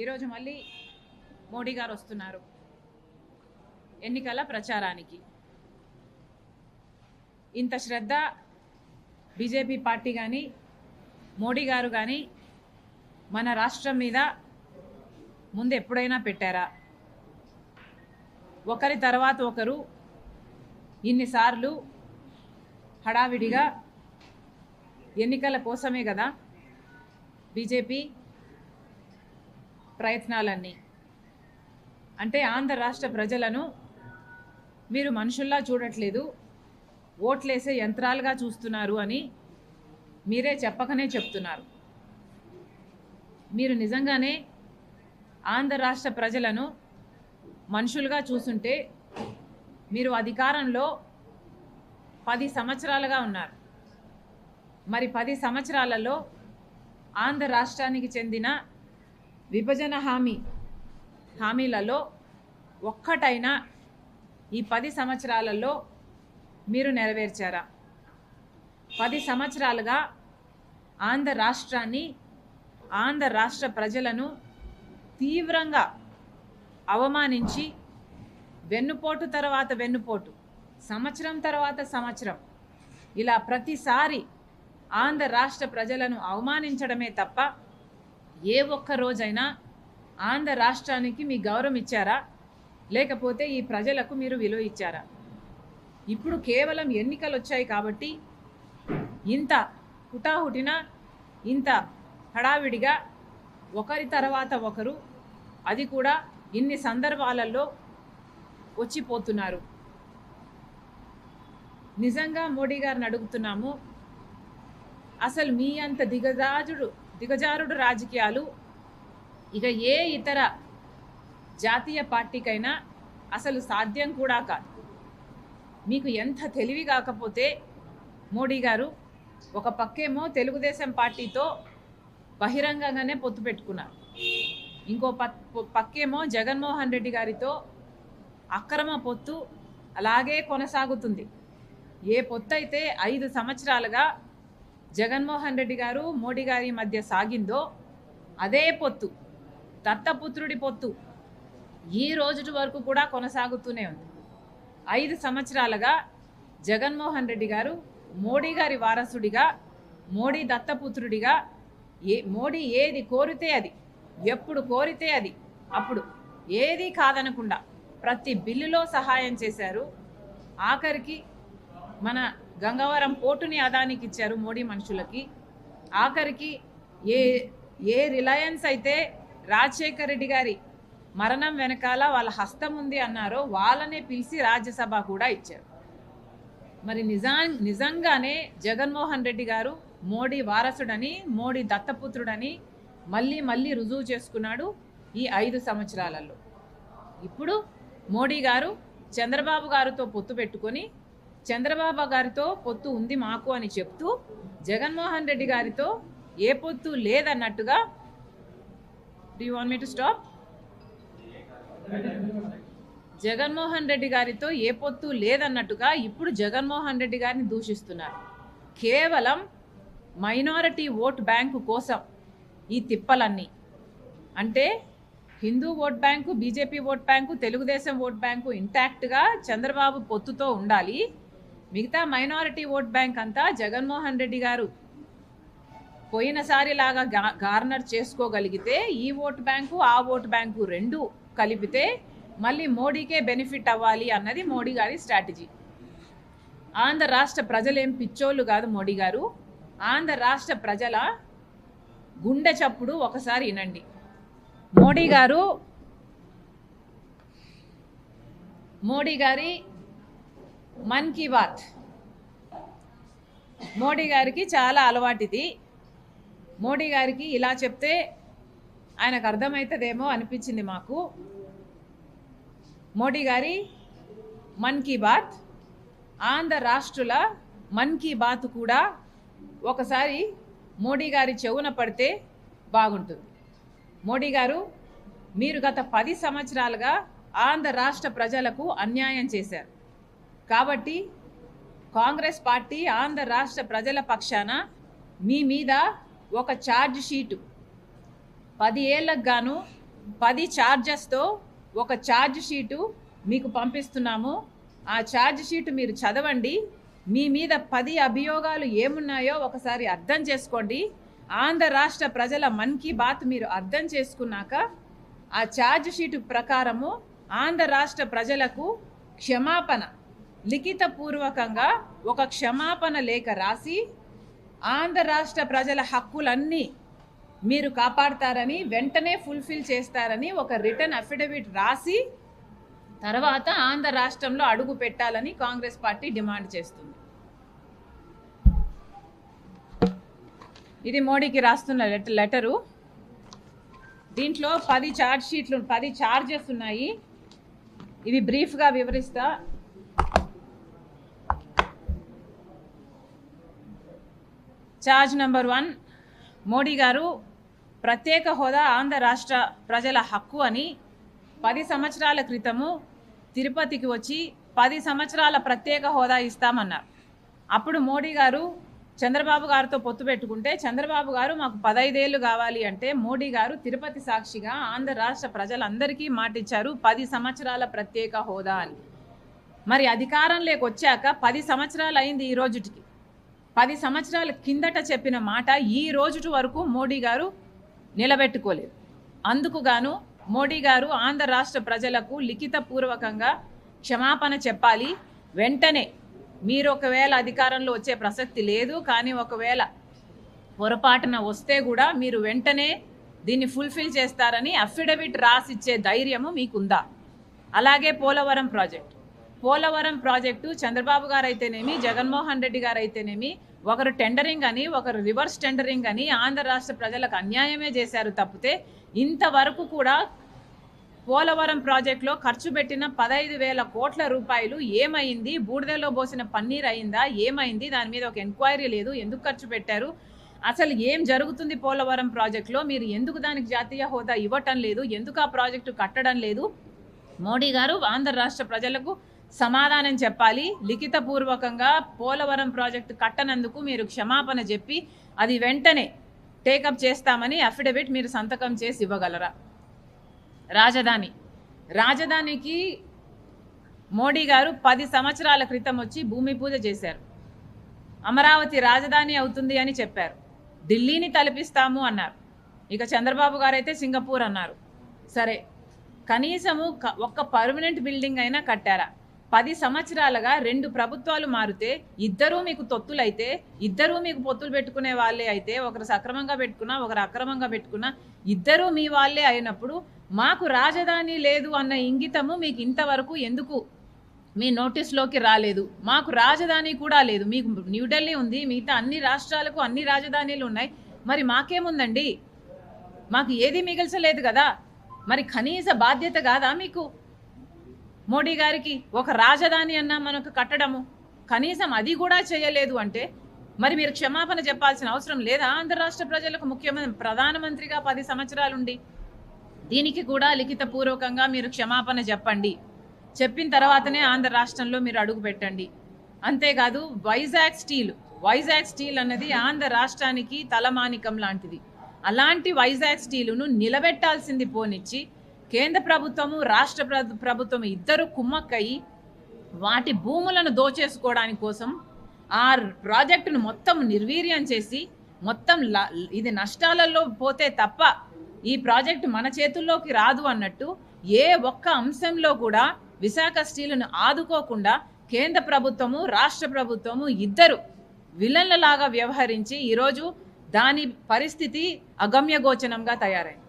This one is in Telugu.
ఈరోజు మళ్ళీ మోడీ గారు వస్తున్నారు ఎన్నికల ప్రచారానికి. ఇంత శ్రద్ధ బీజేపీ పార్టీ కానీ మోడీ గారు కానీ మన రాష్ట్రం మీద ముందు ఎప్పుడైనా పెట్టారా? ఒకరి తర్వాత ఒకరు ఇన్నిసార్లు హడావిడిగా ఎన్నికల కోసమే కదా బీజేపీ ప్రయత్నాలన్నీ. అంటే ఆంధ్ర రాష్ట్ర ప్రజలను మీరు మనుషుల్లా చూడట్లేదు ఓట్లేసే యంత్రాలుగా చూస్తున్నారు అని మీరే చెప్పకనే చెప్తున్నారు. మీరు నిజంగానే ఆంధ్ర రాష్ట్ర ప్రజలను మనుషులుగా చూసుంటే మీరు అధికారంలో పది సంవత్సరాలుగా ఉన్నారు. మరి పది సంవత్సరాలలో ఆంధ్ర రాష్ట్రానికి చెందిన విభజన హామీ. హామీలలో ఒక్కటైనా ఈ పది సంవత్సరాలలో మీరు నెరవేర్చారా? పది సంవత్సరాలుగా ఆంధ్ర రాష్ట్రాన్ని ఆంధ్ర రాష్ట్ర ప్రజలను తీవ్రంగా అవమానించి వెన్నుపోటు తర్వాత వెన్నుపోటు సంవత్సరం తర్వాత సంవత్సరం ఇలా ప్రతిసారి ఆంధ్ర రాష్ట్ర ప్రజలను అవమానించడమే తప్ప ఏ ఒక్క రోజైనా ఆంధ్ర రాష్ట్రానికి మీ గౌరవం ఇచ్చారా? లేకపోతే ఈ ప్రజలకు మీరు విలువ ఇచ్చారా? ఇప్పుడు కేవలం ఎన్నికలు వచ్చాయి కాబట్టి ఇంత హుటాహుటిన ఇంత హడావిడిగా ఒకరి తర్వాత ఒకరు అది కూడా ఇన్ని సందర్భాలలో వచ్చిపోతున్నారు. నిజంగా మోడీ గారిని అడుగుతున్నాము అసలు మీ అంత దిగజాజుడు దిగజారుడు రాజకీయాలు. ఇక ఏ ఇతర జాతీయ పార్టీకైనా అసలు సాధ్యం కూడా కాదు. మీకు ఎంత తెలివి కాకపోతే మోడీ గారు ఒక పక్కేమో తెలుగుదేశం పార్టీతో బహిరంగంగానే పొత్తు పెట్టుకున్నారు. ఇంకో పక్ పక్కేమో జగన్మోహన్ రెడ్డి గారితో అక్రమ పొత్తు అలాగే కొనసాగుతుంది. ఏ పొత్తు అయితే ఐదు సంవత్సరాలుగా జగన్మోహన్ రెడ్డి గారు మోడీ గారి మధ్య సాగిందో అదే పొత్తు దత్తపుత్రుడి పొత్తు. ఈ రోజు వరకు కూడా కొనసాగుతూనే ఉంది. ఐదు సంవత్సరాలుగా జగన్మోహన్ రెడ్డి గారు మోడీ గారి వారసుడిగా మోడీ దత్తపుత్రుడిగా ఏ మోడీ ఏది కోరితే అది ఎప్పుడు కోరితే అది అప్పుడు ఏది కాదనకుండా ప్రతి బిల్లులో సహాయం చేశారు. ఆఖరికి మన గంగవరం పోర్టుని అదానికి ఇచ్చారు మోడీ మనుషులకి. ఆఖరికి ఏ ఏ రిలయన్స్ అయితే రాజశేఖర్ రెడ్డి గారి మరణం వెనకాల వాళ్ళ హస్తం ఉంది అన్నారో వాళ్ళనే పిలిచి రాజ్యసభ కూడా ఇచ్చారు. మరి నిజా నిజంగానే జగన్మోహన్ రెడ్డి గారు మోడీ వారసుడని మోడీ దత్తపుత్రుడని మళ్ళీ మళ్ళీ రుజువు చేసుకున్నాడు ఈ ఐదు సంవత్సరాలలో. ఇప్పుడు మోడీ గారు చంద్రబాబు గారితో పొత్తు పెట్టుకొని చంద్రబాబు గారితో పొత్తు ఉంది మాకు అని చెప్తూ జగన్మోహన్ రెడ్డి గారితో ఏ పొత్తు లేదన్నట్టుగా do want me to stop Jaganmohan Reddy గారితో ఏ పొత్తు లేదన్నట్టుగా ఇప్పుడు జగన్మోహన్ రెడ్డి గారిని దూషిస్తున్నారు. కేవలం మైనారిటీ ఓట్ బ్యాంకు కోసం ఈ తిప్పలన్నీ. అంటే Hindu vote bank BJP vote bank Telugu Desam vote bank ఇంటాక్ట్గా Chandrababu పొత్తుతో ఉండాలి. మిగతా మైనారిటీ ఓట్ బ్యాంక్ అంతా జగన్మోహన్ రెడ్డి గారు. పోయినసారి లాగా గార్నర్ చేసుకోగలిగితే ఈ ఓట్ బ్యాంకు ఆ ఓట్ బ్యాంకు రెండు కలిపితే మళ్ళీ మోడీకే బెనిఫిట్ అవ్వాలి అన్నది మోడీ గారి స్ట్రాటజీ. ఆంధ్ర రాష్ట్ర ప్రజలేం పిచ్చోళ్ళు కాదు మోడీ గారు. ఆంధ్ర రాష్ట్ర ప్రజల గుండె చప్పుడు ఒకసారి వినండి. మోడీ గారు మోడీ గారి మన్ కీ బాత్. మోడీ గారికి చాలా అలవాటిది. మోడీ గారికి ఇలా చెప్తే ఆయనకు అర్థమవుతుందేమో అనిపించింది మాకు. మోడీ గారి మన్ కీ బాత్ ఆంధ్ర రాష్ట్రుల మన్ కీ బాత్ కూడా ఒకసారి మోడీ గారి చెవున పడితే బాగుంటుంది. మోడీ గారు మీరు గత పది సంవత్సరాలుగా ఆంధ్ర రాష్ట్ర ప్రజలకు అన్యాయం చేశారు. కాబట్టి కాంగ్రెస్ పార్టీ ఆంధ్ర రాష్ట్ర ప్రజల పక్షాన మీ మీద ఒక ఛార్జ్ షీటు పది ఏళ్ళకు గాను పది ఛార్జెస్తో ఒక ఛార్జ్ షీటు మీకు పంపిస్తున్నాము. ఆ ఛార్జ్ షీటు మీరు చదవండి. మీ మీద పది అభియోగాలు ఏమున్నాయో ఒకసారి అర్థం చేసుకోండి. ఆంధ్ర రాష్ట్ర ప్రజల మన్ కీ బాత్ మీరు అర్థం చేసుకున్నాక ఆ ఛార్జ్ షీటు ప్రకారము ఆంధ్ర రాష్ట్ర ప్రజలకు క్షమాపణ లిఖితపూర్వకంగా ఒక క్షమాపణ లేఖ రాసి ఆంధ్ర రాష్ట్ర ప్రజల హక్కులన్నీ మీరు కాపాడతారని వెంటనే ఫుల్ఫిల్ చేస్తారని ఒక రిటర్న్ అఫిడవిట్ రాసి తర్వాత ఆంధ్ర రాష్ట్రంలో అడుగు పెట్టాలని కాంగ్రెస్ పార్టీ డిమాండ్ చేస్తుంది. ఇది మోడీకి రాస్తున్న లెటర్ లెటరు. దీంట్లో పది ఛార్జ్ షీట్లు పది ఛార్జెస్ ఉన్నాయి. ఇవి బ్రీఫ్గా వివరిస్తా. ఛార్జ్ నెంబర్ వన్ మోడీ గారు ప్రత్యేక హోదా ఆంధ్ర రాష్ట్ర ప్రజల హక్కు అని పది సంవత్సరాల క్రితము తిరుపతికి వచ్చి పది సంవత్సరాల ప్రత్యేక హోదా ఇస్తామన్నారు. అప్పుడు మోడీ గారు చంద్రబాబు గారితో పొత్తు పెట్టుకుంటే చంద్రబాబు గారు మాకు పదైదేళ్ళు కావాలి అంటే మోడీ గారు తిరుపతి సాక్షిగా ఆంధ్ర రాష్ట్ర ప్రజలందరికీ మాటిచ్చారు పది సంవత్సరాల ప్రత్యేక హోదా అని. మరి అధికారంలోకి వచ్చాక పది సంవత్సరాలు అయింది ఈ రోజుటికి. పది సంవత్సరాల కిందట చెప్పిన మాట ఈ రోజు వరకు మోడీ గారు నిలబెట్టుకోలేదు. అందుకుగాను మోడీ గారు ఆంధ్ర రాష్ట్ర ప్రజలకు లిఖితపూర్వకంగా క్షమాపణ చెప్పాలి. వెంటనే మీరు ఒకవేళ అధికారంలో వచ్చే ప్రసక్తి లేదు కానీ ఒకవేళ పొరపాటున వస్తే కూడా మీరు వెంటనే దీన్ని ఫుల్ఫిల్ చేస్తారని అఫిడవిట్ రాసిచ్చే ధైర్యము మీకుందా? అలాగే పోలవరం ప్రాజెక్ట్. పోలవరం ప్రాజెక్టు చంద్రబాబు గారు అయితేనేమి జగన్మోహన్ రెడ్డి గారు అయితేనేమి ఒకరు టెండరింగ్ అని ఒకరు రివర్స్ టెండరింగ్ అని ఆంధ్ర రాష్ట్ర ప్రజలకు అన్యాయమే చేశారు తప్పితే ఇంతవరకు కూడా పోలవరం ప్రాజెక్టులో ఖర్చు పెట్టిన పదహైదు వేల కోట్ల రూపాయలు ఏమైంది? బూడిదలో పోసిన పన్నీర్ అయిందా? ఏమైంది? దాని మీద ఒక ఎంక్వైరీ లేదు. ఎందుకు ఖర్చు పెట్టారు? అసలు ఏం జరుగుతుంది పోలవరం ప్రాజెక్టులో? మీరు ఎందుకు దానికి జాతీయ హోదా ఇవ్వటం లేదు? ఎందుకు ఆ ప్రాజెక్టు కట్టడం లేదు? మోడీ గారు ఆంధ్ర రాష్ట్ర ప్రజలకు సమాధానం చెప్పాలి. లిఖితపూర్వకంగా పోలవరం ప్రాజెక్టు కట్టనందుకు మీరు క్షమాపణ చెప్పి అది వెంటనే టేకప్ చేస్తామని అఫిడవిట్ మీరు సంతకం చేసి ఇవ్వగలరా? రాజధాని. రాజధానికి మోడీ గారు పది సంవత్సరాల క్రితం వచ్చి భూమి పూజ చేశారు. అమరావతి రాజధాని అవుతుంది అని చెప్పారు. ఢిల్లీని తలపిస్తాము అన్నారు. ఇక చంద్రబాబు గారు అయితే సింగపూర్ అన్నారు. సరే కనీసము ఒక్క పర్మనెంట్ బిల్డింగ్ అయినా కట్టారా? పది సంవత్సరాలుగా రెండు ప్రభుత్వాలు మారితే ఇద్దరూ మీకు తొత్తులైతే ఇద్దరూ మీకు పొత్తులు పెట్టుకునే వాళ్ళే అయితే ఒకరు సక్రమంగా పెట్టుకున్నా ఒకరు అక్రమంగా పెట్టుకున్నా ఇద్దరూ మీ వాళ్ళే అయినప్పుడు మాకు రాజధాని లేదు అన్న ఇంగితము మీకు ఇంతవరకు ఎందుకు? మీ నోటీస్లోకి రాలేదు. మాకు రాజధాని కూడా లేదు. మీకు న్యూఢిల్లీ ఉంది మిగతా అన్ని రాష్ట్రాలకు అన్ని రాజధానీలు ఉన్నాయి. మరి మాకేముందండి? మాకు ఏది మిగల్చలేదు కదా? మరి కనీస బాధ్యత కాదా మీకు? మోడీ గారికి ఒక రాజధాని అన్నా మనకు కట్టడము. కనీసం అది కూడా చేయలేదు అంటే మరి మీరు క్షమాపణ చెప్పాల్సిన అవసరం లేదా? ఆంధ్ర రాష్ట్ర ప్రజలకు ముఖ్యమంత్రి ప్రధానమంత్రిగా పది సంవత్సరాలుండి. దీనికి కూడా లిఖితపూర్వకంగా మీరు క్షమాపణ చెప్పండి. చెప్పిన తర్వాతనే ఆంధ్ర రాష్ట్రంలో మీరు అడుగు పెట్టండి. అంతేకాదు వైజాగ్ స్టీల్. వైజాగ్ స్టీల్ అన్నది ఆంధ్ర రాష్ట్రానికి తలమానికం లాంటిది. అలాంటి వైజాగ్ స్టీలును నిలబెట్టాల్సింది పోనిచ్చి కేంద్ర ప్రభుత్వము రాష్ట్ర ప్రభుత్వం ఇద్దరు కుమ్మక్కయి వాటి భూములను దోచేసుకోవడానికి కోసం ఆ ప్రాజెక్టును మొత్తం నిర్వీర్యం చేసి మొత్తం ల- ఇది నష్టాలలో పోతే తప్ప ఈ ప్రాజెక్టు మన చేతుల్లోకి రాదు అన్నట్టు ఏ ఒక్క అంశంలో కూడా విశాఖ స్టీలును ఆదుకోకుండా కేంద్ర ప్రభుత్వము రాష్ట్ర ప్రభుత్వము ఇద్దరు విలన్లలాగా వ్యవహరించి ఈరోజు దాని పరిస్థితి అగమ్యగోచనంగా తయారైంది.